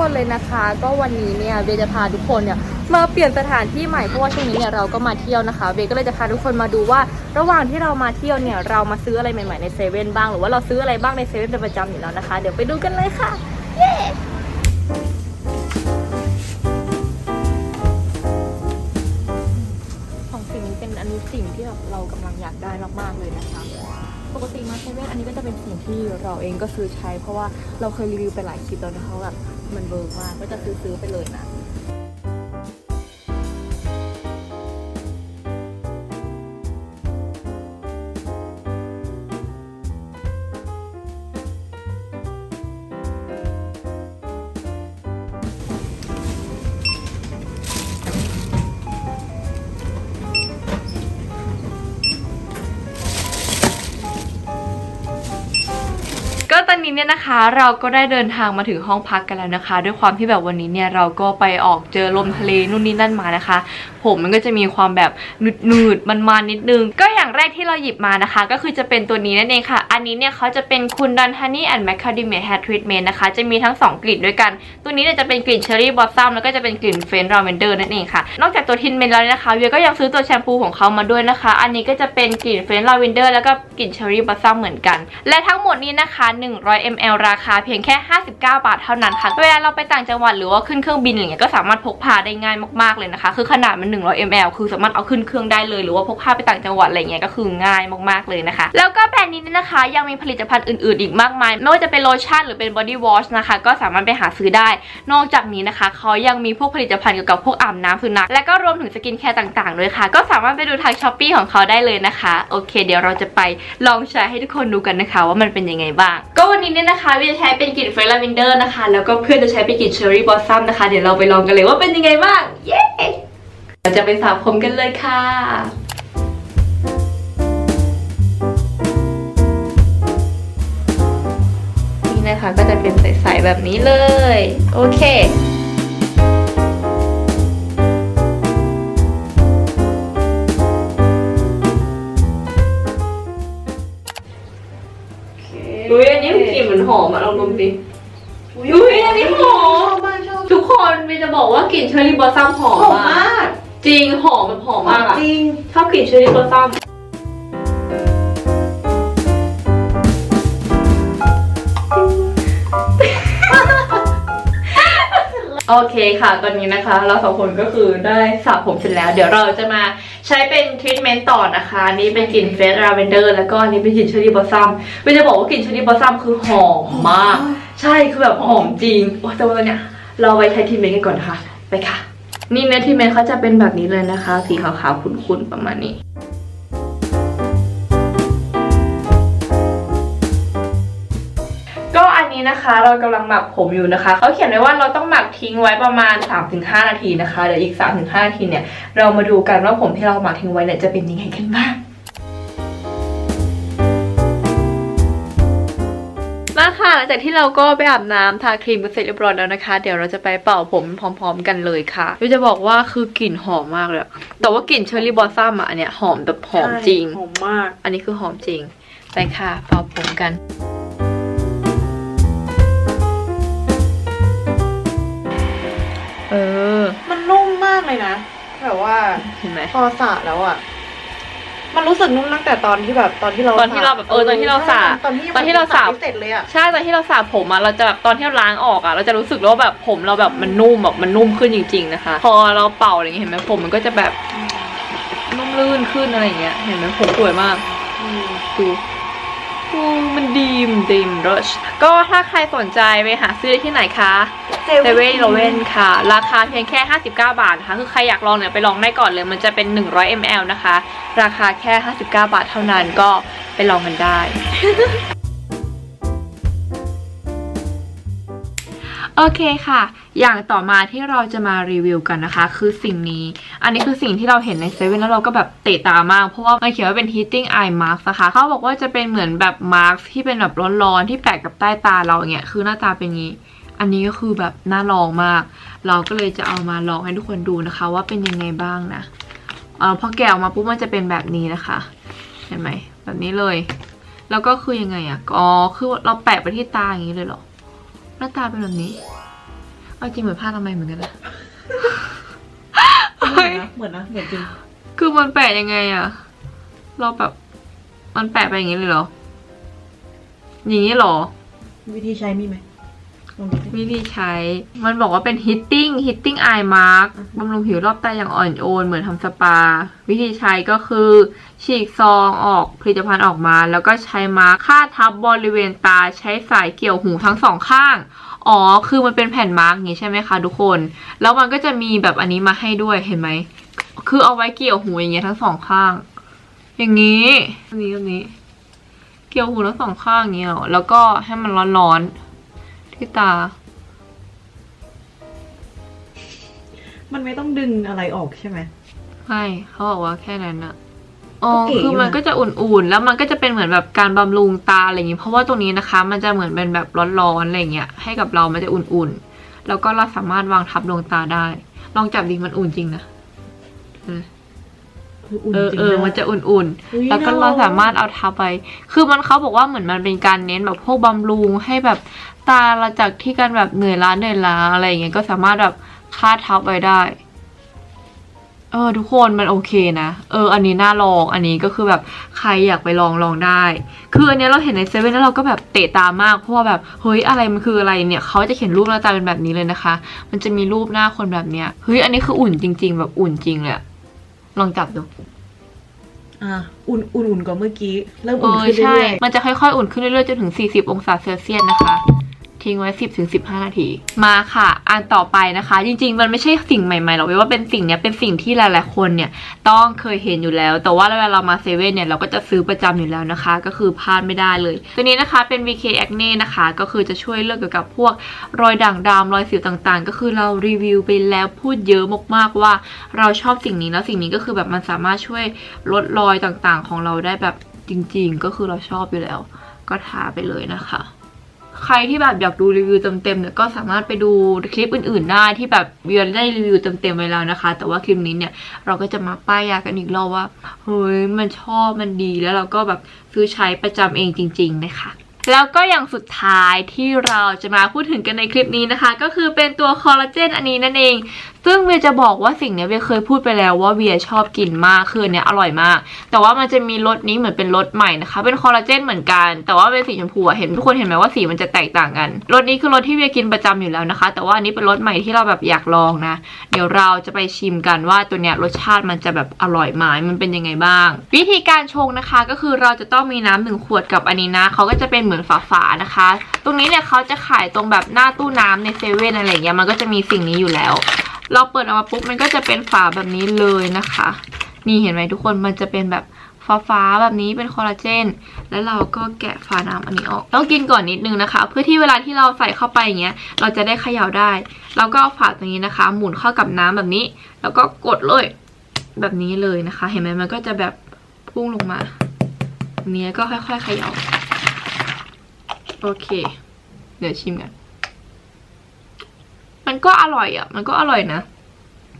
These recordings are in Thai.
คนเลยนะคะ ก็วันนี้เนี่ยเวจะพาทุกคนเนี่ยมาเปลี่ยนสถานที่ใหม่เพราะว่าช่วงนี้เนี่ยเราก็มาเที่ยวนะคะ เวก็เลยจะพาทุกคนมาดูว่า ระหว่างที่เรามาเที่ยวเนี่ยเรามาซื้ออะไรใหม่ๆในเซเว่นบ้างหรือว่าเราซื้ออะไรบ้างในเซเว่นเป็นประจำอยู่แล้วนะคะ เดี๋ยวไปดูกันเลยค่ะเย้ของสิ่งนี้เป็นอันนี้สิ่งที่แบบเรากำลังอยากได้มากๆเลยนะคะปกติมาเซเว่นอันนี้ก็จะเป็นสิ่งที่เราเองก็ซื้อใช้ เพราะว่าเราเคยรีวิวไปหลายคลิปแล้วนะคะแบบ มันเบิร์กมากก็จะซื้อซื้อๆไปเลยนะ เนี่ยนะคะเราก็ได้เดินทางมาถึงห้องพักกันแล้วนะคะ ด้วยความที่แบบวันนี้เนี่ยเราก็ไปออกเจอลมทะเลนู่นนี่นั่นมานะคะผมมันก็จะมีความแบบหนืดๆมันๆนิดนึง ก็อย่างแรกที่เราหยิบมานะคะ ก็คือจะเป็นตัวนี้นั่นเองค่ะ อันนี้เนี่ยเขาจะเป็นคุณดันฮันนี่แอนด์แมคคาเดเมียแฮร์ทรีทเมนต์นะคะ จะมีทั้ง 2 กลิ่นด้วยกัน ตัวนี้เนี่ยจะเป็นกลิ่นเชอร์รี่บอสซัมแล้วก็จะเป็นกลิ่นเฟรนราเวนเดอร์นั่นเองค่ะ นอกจากตัวทินเมนแล้วนะคะเวียก็ยังซื้อตัวแชมพูของเขามาด้วยนะคะ อันนี้ก็จะเป็นกลิ่นเฟรนราเวนเดอร์แล้วก็กลิ่นเชอร์รี่บอสซัมเหมือนกัน และทั้งหมดนี้นะคะ 100 ml ราคาเพียงแค่ 59 บาทเท่านั้นค่ะเวลาเราไปต่างจังหวัดหรือว่าขึ้นเครื่องบินอะไรเงี้ยก็สามารถพกพาได้ง่ายมากๆเลยนะคะ คือขนาดมัน100 ml คือสามารถเอาขึ้นเครื่องได้เลย หรือว่าพกพาไปต่างจังหวัดอะไรเงี้ยก็คือง่ายมากๆเลยนะคะ แล้วก็แบรนด์นี้นะคะ ยังมีผลิตภัณฑ์อื่นๆอีกมากมาย ไม่ว่าจะเป็นโลชั่นหรือเป็นบอดี้วอชนะคะก็สามารถไปหาซื้อได้ นอกจากนี้นะคะเขายังมีพวกผลิตภัณฑ์เกี่ยวกับพวกอาบน้ำสุนัขและก็รวมถึงสกินแคร์ต่างๆด้วยค่ะ ก็สามารถไปดูทางช้อปปีของเขาได้เลยนะคะโอเค เดี๋ยวเราจะไปลองใช้ให้ทุกคนดูกันนะคะ ว่ามันเป็นยังไงบ้าง ก็วันนี้เนี่ยนะคะวิจะใช้เป็นกลิ่นเฟรนลาเวนเดอร์นะคะ แล้วก็เพื่อนจะใช้เป็นกลิ่นเชอร์รี่บอสซัมนะคะ เดี๋ยวเราไปลองกันเลยว่าเป็นยังไงบ้างเย้ เราจะไปสระผมกันเลยค่ะนี่นะคะก็จะเป็นใสๆแบบนี้เลย โอเคอุ้ยอันนี้กลิ่นเหมือนหอมอะลองดมดิอุ้ยอันนี้หอมมากชอบทุกคนมีจะบอกว่ากลิ่นเชอร์รี่บลอสซัมหอมหอมมากมาก จริงหอมแบบหอมมากอะจริงชอบกลิ่นเชอร์รี่บลอสซัมโอเคค่ะ ตอนนี้นะคะ เราสองคนก็คือได้สระผมเสร็จแล้ว เดี๋ยวเราจะมาใช้เป็นทรีทเมนต์ต่อนะคะอันนี่เป็นกลิ่นเฟสลาเวนเดอร์แล้วก็อันนี้เป็นกลิ่นเชอร์รี่บลอสซัมไม่จะบอกว่ากลิ่นเชอร์รี่บลอสซัมคือหอมมาก ใช่คือแบบหอมจริง โอ้แต่ว่าตอนเนี้ยเราไปใช้ทรีทเมนต์กันก่อนนะคะ ไปค่ะ นี่เนื้อที่เมนเขาจะเป็นแบบนี้เลยนะคะ สีขาวๆขุ่นๆประมาณนี้ก็อันนี้นะคะเรากำลังหมักผมอยู่นะคะเขาเขียนไว้ว่าเราต้องหมักทิ้งไว้ประมาณ 3-5 นาทีนะคะเดี๋ยวอีก 3-5 นาทีเนี่ยเรามาดูกันว่าผมที่เราหมักทิ้งไว้เนี่ยจะเป็นยังไงกันบ้าง หลังจากที่เราก็ไปอาบน้ำทาครีมกันเสร็จเรียบร้อยแล้วนะคะ เดี๋ยวเราจะไปเป่าผมพร้อม ๆ กันเลยค่ะวิวจะบอกว่าคือกลิ่นหอมมากเลยอะแต่ว่ากลิ่นเชอร์รี่บอสซัมอะอันเนี้ยหอมแบบหอมจริง หอมมาก อันนี้คือหอมจริง ไปค่ะเป่าผมกันเออ มันนุ่มมากเลยนะ แบบว่าเห็นไหมพอสระแล้วอะ มันรู้สึกนุ่มตั้งแต่ตอนที่แบบตอนที่เราตอนที่เราแบบเออตอนที่เราสระตอนที่ตอนที่เราสระไม่เสร็จเลยอะใช่ตอนที่เราสระผมอะเราจะแบบตอนที่เราล้างออกอะเราจะรู้สึกว่าแบบผมเราแบบมันนุ่มแบบมันนุ่มขึ้นจริง ๆ นะคะ พอเราเป่าอะไรอย่างเงี้ยเห็นไหมผมมันก็จะแบบนุ่มลื่นขึ้นอะไรอย่างเงี้ยเห็นไหมผมสวยมากดูอื มมันดีมดีมรชก็ถ้าใครสนใจไปหาซื้อได้ที่ไหนคะเซเว่นโลเว่นค่ะ ราคาเพียงแค่ 59 บาทนะคะคือใครอยากลองเนี่ยไปลองได้ก่อนเลย มันจะเป็น 100 ml นะคะ ราคาแค่ 59 บาทเท่านั้นก็ไปลองกันได้โอเคค่ะ อย่างต่อมาที่เราจะมารีวิวกันนะคะ คือสิ่งนี้ อันนี้คือสิ่งที่เราเห็นในเซเว่นแล้วเราก็แบบเตะตามาก เพราะว่ามันเขียนว่าเป็น heating eye mask นะคะ เขาบอกว่าจะเป็นเหมือนแบบ mask ที่เป็นแบบร้อนๆ ที่แปะกับใต้ตาเราอย่างเงี้ย คือหน้าตาเป็นงี้ อันนี้ก็คือแบบน่าลองมาก เราก็เลยจะเอามาลองให้ทุกคนดูนะคะ ว่าเป็นยังไงบ้างนะเออพอแกะออกมาปุ๊บมันจะเป็นแบบนี้นะคะ เห็นไหมแบบนี้เลย แล้วก็คือยังไงอะอ๋อคือเราแปะไปที่ตาอย่างนี้เลยเหรอหน้าตาเป็นแบบนี้ เอาจริงเหมือนผ้าทำไมยเหมือนกันนะเหมือนนะเหมือนนะเหมือนจริงคือมันแปะยังไงอะเราแบบมันแปะไปอย่างนี้เลยเหรอ อย่างนี้เหรอ วิธีใช้มีไหมลองดูสิวิธีใช้ มันบอกว่าเป็น hitting hitting eye mark อือฮึบำรุงผิวรอบตาอย่างอ่อนโยนเหมือนทำสปา วิธีใช้ก็คือ ฉีกซองออกผลิตภัณฑ์ออกมา แล้วก็ใช้มาร์คคาดทับบริเวณตาใช้สายเกี่ยวหูทั้งสองข้าง อ๋อ คือมันเป็นแผ่นมาร์กอย่างนี้ใช่ไหมคะทุกคน แล้วมันก็จะมีแบบอันนี้มาให้ด้วยเห็นไหม คือเอาไว้เกี่ยวหูอย่างเงี้ยทั้งสองข้าง อย่างนี้อันนี้อันนี้ เกี่ยวหูทั้งสองข้างอย่างเงี้ยเหรอแล้วก็ให้มันร้อนๆที่ตา มันไม่ต้องดึงอะไรออกใช่ไหม ไม่ เขาบอกว่าแค่นั้นอะ อ๋อก็เก๋คือมันอยู่นะก็จะอุ่นๆ แล้วมันก็จะเป็นเหมือนแบบการบำรุงตาอะไรอย่างงี้ เพราะว่าตรงนี้นะคะ มันจะเหมือนเป็นแบบร้อนๆอะไรอย่างเงี้ยให้กับเรา มันจะอุ่นๆ แล้วก็เราสามารถวางทับดวงตาได้ ลองจับดิมันอุ่นจริงนะเออคืออุ่นเออจริงเออด้วยมันจะอุ่นอุ๊ยๆแล้วก็น่เราสามารถเอาทับไป คือมันเขาบอกว่าเหมือนมันเป็นการเน้นแบบพวกบำรุงให้แบบตาเราจากที่การแบบเหนื่อยล้าเหนื่อยล้าอะไรอย่างเงี้ยก็สามารถแบบคาดทับไว้ได้ เออทุกคนมันโอเคนะ เออ อันนี้น่าลองอันนี้ก็คือแบบใครอยากไปลองลองได้ คืออันเนี้ยเราเห็นในเซเว่นแล้วเราก็แบบเตะตามากเพราะว่าแบบเฮ้ยอะไรมันคืออะไรเนี่ยเขาจะเขียนรูปหน้าตาเป็นแบบนี้เลยนะคะ มันจะมีรูปหน้าคนแบบเนี้ยเฮ้ยอันนี้คืออุ่นจริง ๆ แบบอุ่นจริงเลยอะลองจับดูอะอุ่นอุ่นอุ่นกว่าเมื่อกี้เริ่มเออุ่นอขึ้นใช่เรื่อยมันจะค่อยๆอุ่นขึ้นเรื่อยๆจนถึง 40 องศาเซลเซียสนะคะ ทิ้งไว้ 10ถึง15นาที มาค่ะ อันต่อไปนะคะ จริง ๆ มันไม่ใช่สิ่งใหม่ๆหรอกเว้ยว่าเป็นสิ่งเนี้ยเป็นสิ่งที่หลายๆคนเนี่ยต้องเคยเห็นอยู่แล้ว แต่ว่าเวลาเรามาเซเว่นเนี่ยเราก็จะซื้อประจำอยู่แล้วนะคะ ก็คือพลาดไม่ได้เลย ตัวนี้นะคะเป็น VK Acne นะคะ ก็คือจะช่วยเรื่องเกี่ยวกับพวกรอยด่างดำรอยสิวต่างๆ ก็คือเรารีวิวไปแล้วพูดเยอะมากๆว่า เราชอบสิ่งนี้แล้วสิ่งนี้ก็คือแบบมันสามารถช่วยลดรอยต่างๆ ของเราได้แบบจริง ๆ ก็คือเราชอบอยู่แล้ว ก็ทาไปเลยนะคะ ใครที่แบบอยากดูรีวิวเต็มๆเนี่ยก็สามารถไปดูคลิปอื่นๆได้ที่แบบเวียได้รีวิวเต็มๆไว้แล้วนะคะ แต่ว่าคลิปนี้เนี่ยเราก็จะมาป้ายยากันอีกรอบว่าเฮ้ยมันชอบมันดีแล้วเราก็แบบซื้อใช้ประจำเองจริง ๆ นะคะแล้วก็อย่างสุดท้ายที่เราจะมาพูดถึงกันในคลิปนี้นะคะ ก็คือเป็นตัวคอลลาเจนอันนี้นั่นเอง ซึ่งเวียจะบอกว่าสิ่งเนี้ยเวียเคยพูดไปแล้วว่าเวียชอบกินมากคือเนี้ยอร่อยมาก แต่ว่ามันจะมีรสนี้เหมือนเป็นรสใหม่นะคะ เป็นคอลลาเจนเหมือนกัน แต่ว่าเป็นสีชมพูเห็นทุกคนเห็นไหมว่าสีมันจะแตกต่างกันรสนี้คือรสที่เวียกินประจำอยู่แล้วนะคะ แต่ว่าอันนี้เป็นรสใหม่ที่เราแบบอยากลองนะ เดี๋ยวเราจะไปชิมกันว่าตัวเนี้ยรสชาติมันจะแบบอร่อยไหมมันเป็นยังไงบ้าง วิธีการชงนะคะก็คือเราจะต้องมีน้ำหนึ่งขวดกับอันนี้นะเขาก็จะเป็นเหมือนฝาๆนะคะ ตรงนี้เนี่ยเขาจะขายตรงแบบหน้าตู้น้ำในเซเว่นอะไรอย่างเงี้ยมันก็จะมีสิ่งนี้อยู่แล้ว เราเปิดออกมาปุ๊บมันก็จะเป็นฝาแบบนี้เลยนะคะ นี่เห็นไหมทุกคนมันจะเป็นแบบฟ้าๆแบบนี้เป็นคอลลาเจน แล้วเราก็แกะฝาน้ำอันนี้ออก ต้องกินก่อนนิดนึงนะคะ เพื่อที่เวลาที่เราใส่เข้าไปอย่างเงี้ย เราจะได้เขย่าได้ เราก็เอาฝาตรงนี้นะคะ หมุนเข้ากับน้ำแบบนี้ แล้วก็กดเลยแบบนี้เลยนะคะ เห็นไหมมันก็จะแบบพุ่งลงมาอันนี้ก็ค่อยๆเขย่า โอเค เดี๋ยวชิมกัน มันก็อร่อยอะ มันก็อร่อยนะ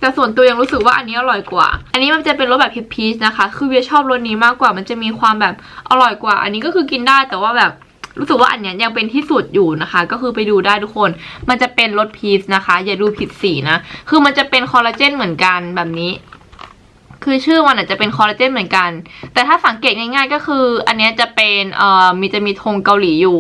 แต่ส่วนตัวยังรู้สึกว่าอันนี้อร่อยกว่า อันนี้มันจะเป็นรสแบบพีชนะคะ คือเวียชอบรสนี้มากกว่า มันจะมีความแบบอร่อยกว่า อันนี้ก็คือกินได้แต่ว่าแบบรู้สึกว่าอันเนี้ยยังเป็นที่สุดอยู่นะคะ ก็คือไปดูได้ทุกคน มันจะเป็นรสพีชนะคะ อย่าดูผิดสีนะ คือมันจะเป็นคอลลาเจนเหมือนกันแบบนี้ คือชื่อมันอาจจะเป็นคอลลาเจนเหมือนกัน แต่ถ้าสังเกตง่ายๆ ก็คือ อันเนี้ยจะเป็นเอ่อมีจะมีธงเกาหลีอยู่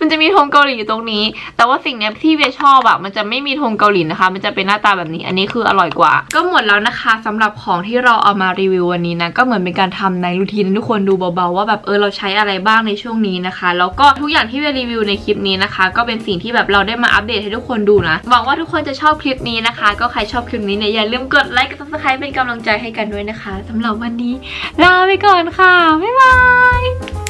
มันจะมีธงเกาหลีอยู่ตรงนี้ แต่ว่าสิ่งเนี้ยที่เวชอบอะมันจะไม่มีธงเกาหลีนะคะ มันจะเป็นหน้าตาแบบนี้ อันนี้คืออร่อยกว่า ก็หมดแล้วนะคะสำหรับของที่เราเอามารีวิววันนี้นะก็เหมือนเป็นการทำในรูทีนให้ทุกคนดูเบาๆว่าแบบเออเราใช้อะไรบ้างในช่วงนี้นะคะ แล้วก็ทุกอย่างที่เวรีวิวในคลิปนี้นะคะ ก็เป็นสิ่งที่แบบเราได้มาอัปเดตให้ทุกคนดูนะหวังว่าทุกคนจะชอบคลิปนี้นะคะ ก็ใครชอบคลิปนี้เนี่ยอย่าลืมกดไลค์กด subscribe เป็นกำลังใจให้กันด้วยนะคะสำหรับวันนี้ลาไปก่อนค่ะบ๊ายบาย